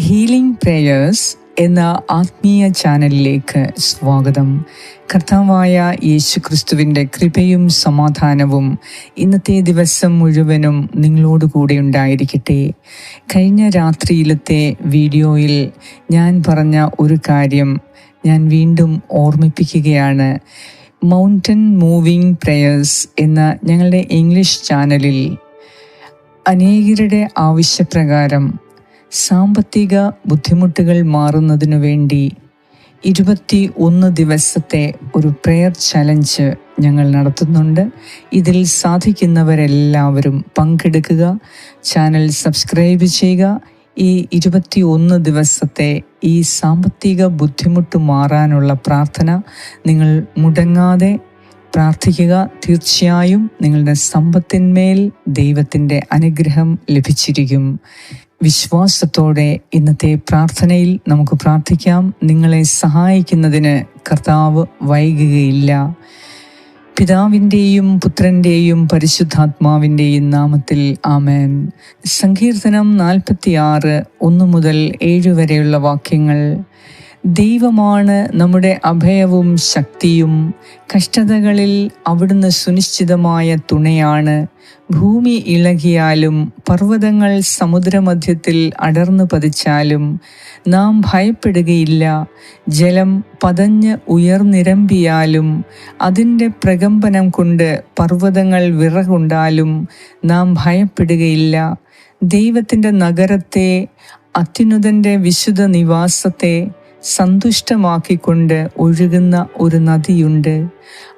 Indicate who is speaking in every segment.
Speaker 1: Healing prayers എന്ന ആത്മീയ ചാനലിലേക്ക് സ്വാഗതം. കർത്താവായ യേശു ക്രിസ്തുവിന്റെ കൃപയും സമാധാനവും ഇന്നത്തെ ദിവസം മുഴുവനും നിങ്ങളോട് കൂടെ ഉണ്ടായിരിക്കട്ടെ. കഴിഞ്ഞ രാത്രിയിലത്തെ വീഡിയോയിൽ ഞാൻ പറഞ്ഞ ഒരു കാര്യം ഞാൻ വീണ്ടും ഓർമ്മിപ്പിക്കുകയാണ്. മൗണ്ടൻ മൂവിംഗ് പ്രേയേഴ്സ് എന്ന ഞങ്ങളുടെ ഇംഗ്ലീഷ് ചാനലിൽ അനേകരുടെ ആവശ്യപ്രകാരം സാമ്പത്തിക ബുദ്ധിമുട്ടുകൾ മാറുന്നതിനു വേണ്ടി ഇരുപത്തി ഒന്ന് ദിവസത്തെ ഒരു പ്രെയർ ചലഞ്ച് ഞങ്ങൾ നടത്തുന്നുണ്ട്. ഇതിൽ സാധിക്കുന്നവരെല്ലാവരും പങ്കെടുക്കുക ചാനൽ സബ്സ്ക്രൈബ് ചെയ്യുക. ഈ ഇരുപത്തി ഒന്ന് ദിവസത്തെ ഈ സാമ്പത്തിക ബുദ്ധിമുട്ട് മാറാനുള്ള പ്രാർത്ഥന നിങ്ങൾ മുടങ്ങാതെ പ്രാർത്ഥിക്കുക. തീർച്ചയായും നിങ്ങളുടെ സമ്പത്തിന്മേൽ ദൈവത്തിന്റെ അനുഗ്രഹം ലഭിച്ചിരിക്കും. വിശ്വാസത്തോടെ ഇന്നത്തെ പ്രാർത്ഥനയിൽ നമുക്ക് പ്രാർത്ഥിക്കാം. നിങ്ങളെ സഹായിക്കുന്നതിന് കർത്താവ് വൈകുകയില്ല. പിതാവിന്റെയും പുത്രന്റെയും പരിശുദ്ധാത്മാവിന്റെയും നാമത്തിൽ ആമേൻ. സങ്കീർത്തനം നാൽപ്പത്തിയാറ് ഒന്ന് മുതൽ ഏഴ് വരെയുള്ള വാക്യങ്ങൾ. ദൈവമാണ് നമ്മുടെ അഭയവും ശക്തിയും കഷ്ടതകളിൽ അവിടുന്ന് സുനിശ്ചിതമായ തുണയാണ്. ഭൂമി ഇളകിയാലും പർവതങ്ങൾ സമുദ്രമധ്യത്തിൽ അടർന്നു പതിച്ചാലും നാം ഭയപ്പെടുകയില്ല. ജലം പതഞ്ഞ് ഉയർന്നിരമ്പിയാലും അതിന്റെ പ്രകമ്പനം കൊണ്ട് പർവതങ്ങൾ വിറകൊണ്ടാലും നാം ഭയപ്പെടുകയില്ല. ദൈവത്തിന്റെ നഗരത്തെ അത്യുന്നതന്റെ വിശുദ്ധ നിവാസത്തെ സന്തുഷ്ടമാക്കിക്കൊണ്ട് ഒഴുകുന്ന ഒരു നദിയുണ്ട്.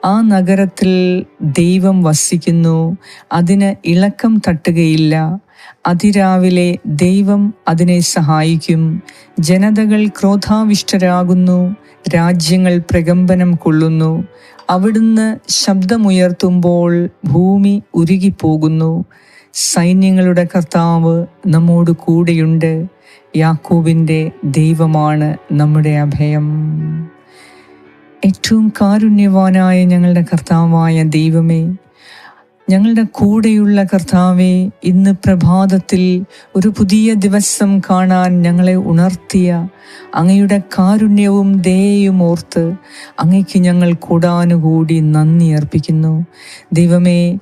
Speaker 1: ആ നഗരത്തിൽ ദൈവം വസിക്കുന്നു. അതിന് ഇളക്കം തട്ടുകയില്ല. അതിരാവിലെ ദൈവം അതിനെ സഹായിക്കും. ജനതകൾ ക്രോധാവിഷ്ടരാകുന്നു. രാജ്യങ്ങൾ പ്രകമ്പനം കൊള്ളുന്നു. അവിടുന്ന് ശബ്ദമുയർത്തുമ്പോൾ ഭൂമി ഉരുകിപ്പോകുന്നു. സൈന്യങ്ങളുടെ കർത്താവ് നമ്മോട് കൂടെയുണ്ട്. യാക്കോബിന്റെ ദൈവമാണ് നമ്മുടെ അഭയം. ഏറ്റവും കാരുണ്യവാനായ ഞങ്ങളുടെ കർത്താവായ ദൈവമേ ഞങ്ങളുടെ കൂടെയുള്ള കർത്താവെ ഇന്ന് പ്രഭാതത്തിൽ ഒരു പുതിയ ദിവസം കാണാൻ ഞങ്ങളെ ഉണർത്തിയ അങ്ങയുടെ കാരുണ്യവും ദയയും ഓർത്ത് അങ്ങയ്ക്ക് ഞങ്ങൾ കൂടാനുകൂടി നന്ദി അർപ്പിക്കുന്നു. ദൈവമേ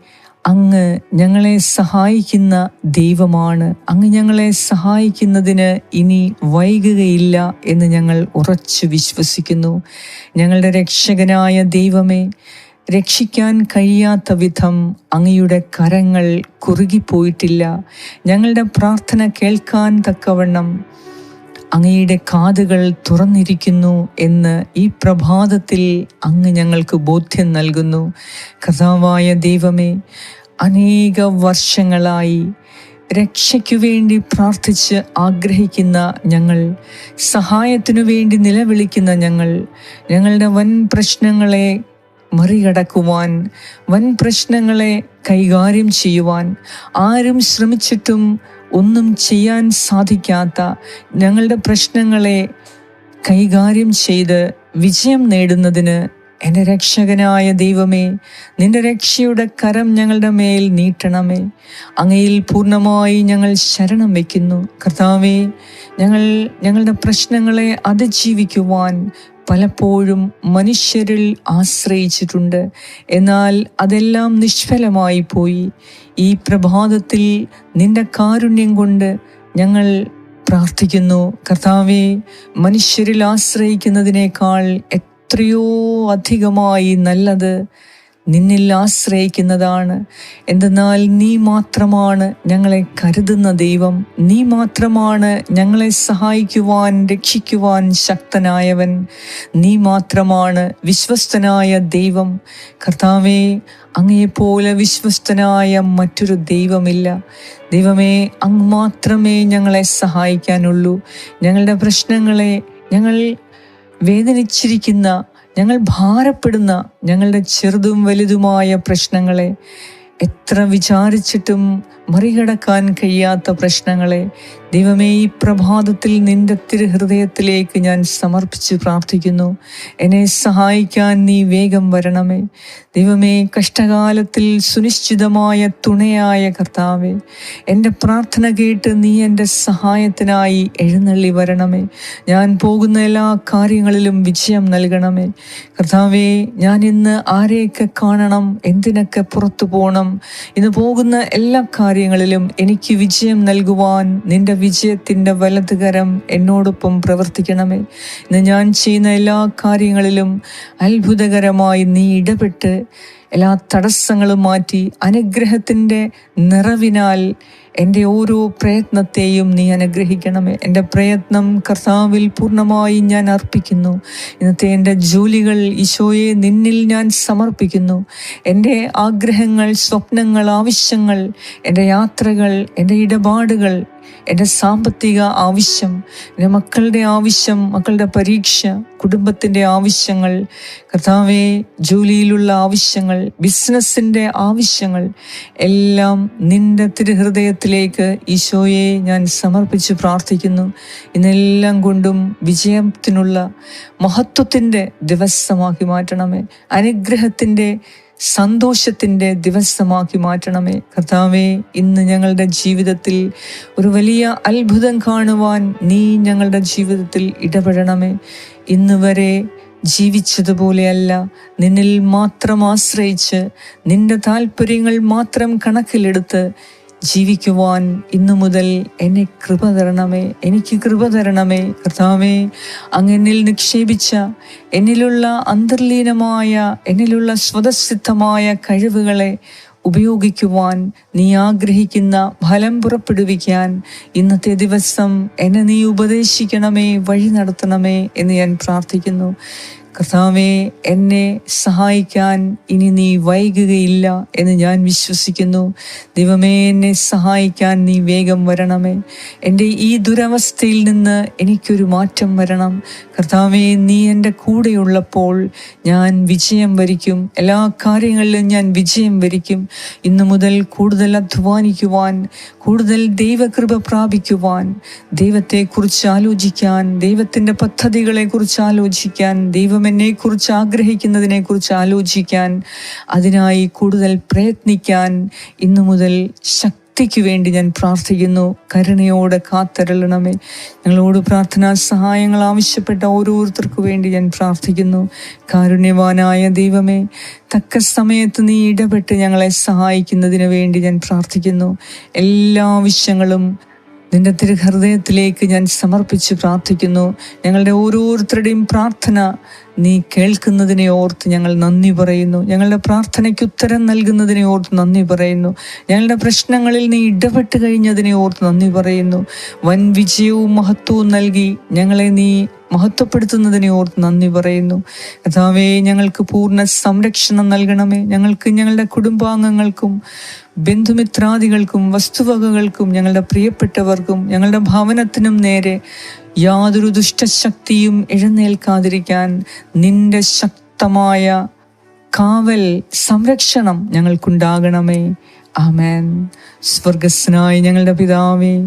Speaker 1: അങ്ങ് ഞങ്ങളെ സഹായിക്കുന്ന ദൈവമാണ്. അങ്ങ് ഞങ്ങളെ സഹായിക്കുന്നതിന് ഇനി വൈകുകയില്ല എന്ന് ഞങ്ങൾ ഉറച്ചു വിശ്വസിക്കുന്നു. ഞങ്ങളുടെ രക്ഷകനായ ദൈവമേ രക്ഷിക്കാൻ കഴിയാത്ത വിധം അങ്ങയുടെ കരങ്ങൾ കുറുകിപ്പോയിട്ടില്ല. ഞങ്ങളുടെ പ്രാർത്ഥന കേൾക്കാൻ തക്കവണ്ണം അങ്ങയുടെ കാതുകൾ തുറന്നിരിക്കുന്നു എന്ന് ഈ പ്രഭാതത്തിൽ അങ്ങ് ഞങ്ങൾക്ക് ബോധ്യം നൽകുന്നു. കഥാവായ ദൈവമേ അനേക വർഷങ്ങളായി രക്ഷയ്ക്കു വേണ്ടി പ്രാർത്ഥിച്ച് ആഗ്രഹിക്കുന്ന ഞങ്ങൾ സഹായത്തിനു വേണ്ടി നിലവിളിക്കുന്ന ഞങ്ങൾ ഞങ്ങളുടെ വൻ പ്രശ്നങ്ങളെ മറികടക്കുവാൻ വൻ പ്രശ്നങ്ങളെ കൈകാര്യം ചെയ്യുവാൻ ആരും ശ്രമിച്ചിട്ടും ഒന്നും ചെയ്യാൻ സാധിക്കാത്ത ഞങ്ങളുടെ പ്രശ്നങ്ങളെ കൈകാര്യം ചെയ്ത് വിജയം നേടുന്നതിന് എന്റെ രക്ഷകനായ ദൈവമേ നിന്റെ രക്ഷയുടെ കരം ഞങ്ങളുടെ മേൽ നീട്ടണമേ. അങ്ങയിൽ പൂർണമായി ഞങ്ങൾ ശരണം വയ്ക്കുന്നു. കർത്താവേ ഞങ്ങൾ ഞങ്ങളുടെ പ്രശ്നങ്ങളെ അതിജീവിക്കുവാൻ പലപ്പോഴും മനുഷ്യരിൽ ആശ്രയിച്ചിട്ടുണ്ട്. എന്നാൽ അതെല്ലാം നിഷ്ഫലമായി പോയി. ഈ പ്രഭാതത്തിൽ നിന്റെ കാരുണ്യം കൊണ്ട് ഞങ്ങൾ പ്രാർത്ഥിക്കുന്നു. കർത്താവെ മനുഷ്യരിൽ ആശ്രയിക്കുന്നതിനേക്കാൾ എത്രയോ അധികമായി നല്ലത് നിന്നിൽ ആശ്രയിക്കുന്നതാണ്. എന്തെന്നാൽ നീ മാത്രമാണ് ഞങ്ങളെ കരുതുന്ന ദൈവം. നീ മാത്രമാണ് ഞങ്ങളെ സഹായിക്കുവാൻ രക്ഷിക്കുവാൻ ശക്തനായവൻ. നീ മാത്രമാണ് വിശ്വസ്തനായ ദൈവം. കർത്താവേ അങ്ങയെപ്പോലെ വിശ്വസ്തനായ മറ്റൊരു ദൈവമില്ല. ദൈവമേ അങ്ങ് മാത്രമേ ഞങ്ങളെ സഹായിക്കാനുള്ളൂ. ഞങ്ങളുടെ പ്രശ്നങ്ങളെ ഞങ്ങൾ വേദനിച്ചിരിക്കുന്ന ഞങ്ങൾ ഭാരപ്പെടുന്ന ഞങ്ങളുടെ ചെറുതും വലുതുമായ പ്രശ്നങ്ങളെ എത്ര വിചാരിച്ചിട്ടും മറികടക്കാൻ കഴിയാത്ത പ്രശ്നങ്ങളെ ദൈവമേ ഈ പ്രഭാതത്തിൽ നിന്റെ തിരുഹൃദയത്തിലേക്ക് ഞാൻ സമർപ്പിച്ച് പ്രാർത്ഥിക്കുന്നു. എന്നെ സഹായിക്കാൻ നീ വേഗം വരണമേ. ദൈവമേ കഷ്ടകാലത്തിൽ സുനിശ്ചിതമായ തുണയായ കർത്താവേ എന്റെ പ്രാർത്ഥന കേട്ട് നീ എന്റെ സഹായത്തിനായി എഴുന്നള്ളി വരണമേ. ഞാൻ പോകുന്ന എല്ലാ കാര്യങ്ങളിലും വിജയം നൽകണമേ. കർത്താവേ ഞാൻ ഇന്ന് ആരെയൊക്കെ കാണണം എന്തിനൊക്കെ പുറത്തു പോകണം ഇന്ന് പോകുന്ന എല്ലാ കാര്യങ്ങളിലും എനിക്ക് വിജയം നൽകുവാൻ നിന്റെ വിജയത്തിന്റെ വലതുകരം എന്നോടൊപ്പം പ്രവർത്തിക്കണമേ. ഇന്ന് ഞാൻ ചെയ്യുന്ന എല്ലാ കാര്യങ്ങളിലും അത്ഭുതകരമായി നീ ഇടപെട്ട് എല്ലാ തടസ്സങ്ങളും മാറ്റി അനുഗ്രഹത്തിന്റെ നിറവിനാൽ എന്റെ ഓരോ പ്രയത്നത്തെയും നീ അനുഗ്രഹിക്കണമേ. എന്റെ പ്രയത്നം കർത്താവിൽ പൂർണമായി ഞാൻ അർപ്പിക്കുന്നു. ഇന്നത്തെ എന്റെ ജോലികൾ ഈശോയെ നിന്നിൽ ഞാൻ സമർപ്പിക്കുന്നു. എന്റെ ആഗ്രഹങ്ങൾ സ്വപ്നങ്ങൾ ആവശ്യങ്ങൾ എന്റെ യാത്രകൾ എന്റെ ഇടപാടുകൾ എന്റെ സാമ്പത്തിക ആവശ്യം എന്റെ മക്കളുടെ ആവശ്യം മക്കളുടെ പരീക്ഷ കുടുംബത്തിന്റെ ആവശ്യങ്ങൾ കർത്താവെ ജോലിയിലുള്ള ആവശ്യങ്ങൾ ബിസിനസ്സിന്റെ ആവശ്യങ്ങൾ എല്ലാം നിന്റെ തിരുഹൃദയത്തിലേക്ക് ഈശോയെ ഞാൻ സമർപ്പിച്ച് പ്രാർത്ഥിക്കുന്നു. ഇന്നെല്ലാം കൊണ്ടും വിജയത്തിനുള്ള മഹത്വത്തിന്റെ ദിവസമാക്കി മാറ്റണമേ. അനുഗ്രഹത്തിന്റെ സന്തോഷത്തിന്റെ ദിവസമാക്കി മാറ്റണമേ. കർത്താവേ ഇന്ന് ഞങ്ങളുടെ ജീവിതത്തിൽ ഒരു വലിയ അത്ഭുതം കാണുവാൻ നീ ഞങ്ങളുടെ ജീവിതത്തിൽ ഇടപെടണമേ. ഇന്ന് വരെ ജീവിച്ചതുപോലെയല്ല നിന്നിൽ മാത്രം ആശ്രയിച്ച് നിന്റെ താല്പര്യങ്ങൾ മാത്രം കണക്കിലെടുത്ത് ജീവിക്കുവാൻ ഇന്നു മുതൽ എന്നെ കൃപ തരണമേ എനിക്ക് കൃപ തരണമേ. കർത്താവേ അങ്ങനിൽ നിക്ഷേപിച്ച എന്നിലുള്ള അന്തർലീനമായ എന്നിലുള്ള സ്വതസിദ്ധമായ കഴിവുകളെ ഉപയോഗിക്കുവാൻ നീ ആഗ്രഹിക്കുന്ന ഫലം പുറപ്പെടുവിക്കാൻ ഇന്നത്തെ ദിവസം എന്നെ നീ ഉപദേശിക്കണമേ വഴി നടത്തണമേ എന്ന് ഞാൻ പ്രാർത്ഥിക്കുന്നു. കർത്താവെ എന്നെ സഹായിക്കാൻ ഇനി നീ വൈകുകയില്ല എന്ന് ഞാൻ വിശ്വസിക്കുന്നു. ദൈവമേ എന്നെ സഹായിക്കാൻ നീ വേഗം വരണമേ. എന്റെ ഈ ദുരവസ്ഥയിൽ നിന്ന് എനിക്കൊരു മാറ്റം വരണം. കർത്താവെ നീ എന്റെ കൂടെയുള്ളപ്പോൾ ഞാൻ വിജയം വരിക്കും. എല്ലാ കാര്യങ്ങളിലും ഞാൻ വിജയം വരിക്കും. ഇന്നു മുതൽ കൂടുതൽ അധ്വാനിക്കുവാൻ കൂടുതൽ ദൈവകൃപ പ്രാപിക്കുവാൻ ദൈവത്തെക്കുറിച്ച് ആലോചിക്കാൻ ദൈവത്തിന്റെ പദ്ധതികളെക്കുറിച്ച് ആലോചിക്കാൻ ദൈവം എന്നെക്കുറിച്ച് ആഗ്രഹിക്കുന്നതിനെക്കുറിച്ച് ആലോചിക്കാൻ അതിനായി കൂടുതൽ പ്രയത്നിക്കാൻ ഇന്നു മുതൽ ശക്തിക്ക് വേണ്ടി ഞാൻ പ്രാർത്ഥിക്കുന്നു. കരുണയോടെ കാത്തരളണമേ. ഞങ്ങളോട് പ്രാർത്ഥനാ സഹായങ്ങൾ ആവശ്യപ്പെട്ട ഓരോരുത്തർക്കു വേണ്ടി ഞാൻ പ്രാർത്ഥിക്കുന്നു. കാരുണ്യവാനായ ദൈവമേ തക്ക സമയത്ത് നീ ഇടപെട്ട് ഞങ്ങളെ സഹായിക്കുന്നതിന് വേണ്ടി ഞാൻ പ്രാർത്ഥിക്കുന്നു. എല്ലാ ആവശ്യങ്ങളും നിന്റെ തിരുഹൃദയത്തിലേക്ക് ഞാൻ സമർപ്പിച്ച് പ്രാർത്ഥിക്കുന്നു. ഞങ്ങളുടെ ഓരോരുത്തരുടെയും പ്രാർത്ഥന നീ കേൾക്കുന്നതിനെ ഓർത്ത് ഞങ്ങൾ നന്ദി പറയുന്നു. ഞങ്ങളുടെ പ്രാർത്ഥനയ്ക്ക് ഉത്തരം നൽകുന്നതിനെ ഓർത്ത് നന്ദി പറയുന്നു. ഞങ്ങളുടെ പ്രശ്നങ്ങളിൽ നീ ഇടപെട്ട് കഴിഞ്ഞതിനെ ഓർത്ത് നന്ദി പറയുന്നു. വൻ വിജയവും മഹത്വവും നൽകി ഞങ്ങളെ നീ മഹത്വപ്പെടുത്തുന്നതിനെ ഓർത്ത് നന്ദി പറയുന്നു. കഥാവേ ഞങ്ങൾക്ക് പൂർണ സംരക്ഷണം നൽകണമേ. ഞങ്ങൾക്ക് ഞങ്ങളുടെ കുടുംബാംഗങ്ങൾക്കും ബന്ധുമിത്രാദികൾക്കും വസ്തുവകകൾക്കും ഞങ്ങളുടെ പ്രിയപ്പെട്ടവർക്കും ഞങ്ങളുടെ ഭവനത്തിനും നേരെ യാതൊരു ദുഷ്ടശക്തിയും എഴുന്നേൽക്കാതിരിക്കാൻ നിന്റെ ശക്തമായ കാവൽ സംരക്ഷണം ഞങ്ങൾക്കുണ്ടാകണമേ. ആമേൻ. സ്വർഗസ്നായി ഞങ്ങളുടെ പിതാവേ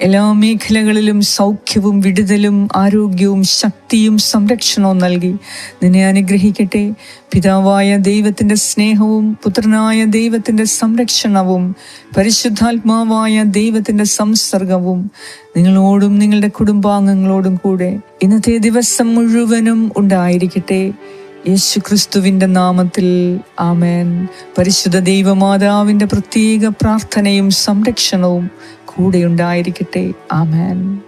Speaker 1: എല്ലാ മേഖലകളിലും സൗഖ്യവും വിടുതലും ആരോഗ്യവും ശക്തിയും സംരക്ഷണവും നൽകി. നിന്നെ അനുഗ്രഹിക്കട്ടെ. പിതാവായ ദൈവത്തിന്റെ സ്നേഹവും പുത്രനായ ദൈവത്തിന്റെ സംരക്ഷണവും പരിശുദ്ധാത്മാവായ ദൈവത്തിന്റെ സംസർഗവും നിങ്ങളോടും നിങ്ങളുടെ കുടുംബാംഗങ്ങളോടും കൂടെ ഇന്നത്തെ ദിവസം മുഴുവനും ഉണ്ടായിരിക്കട്ടെ. യേശു ക്രിസ്തുവിന്റെ നാമത്തിൽ ആമേൻ. പരിശുദ്ധ ദൈവമാതാവിന്റെ പ്രത്യേക പ്രാർത്ഥനയും സംരക്ഷണവും കൂടെയുണ്ടായിരിക്കട്ടെ. ആമേൻ.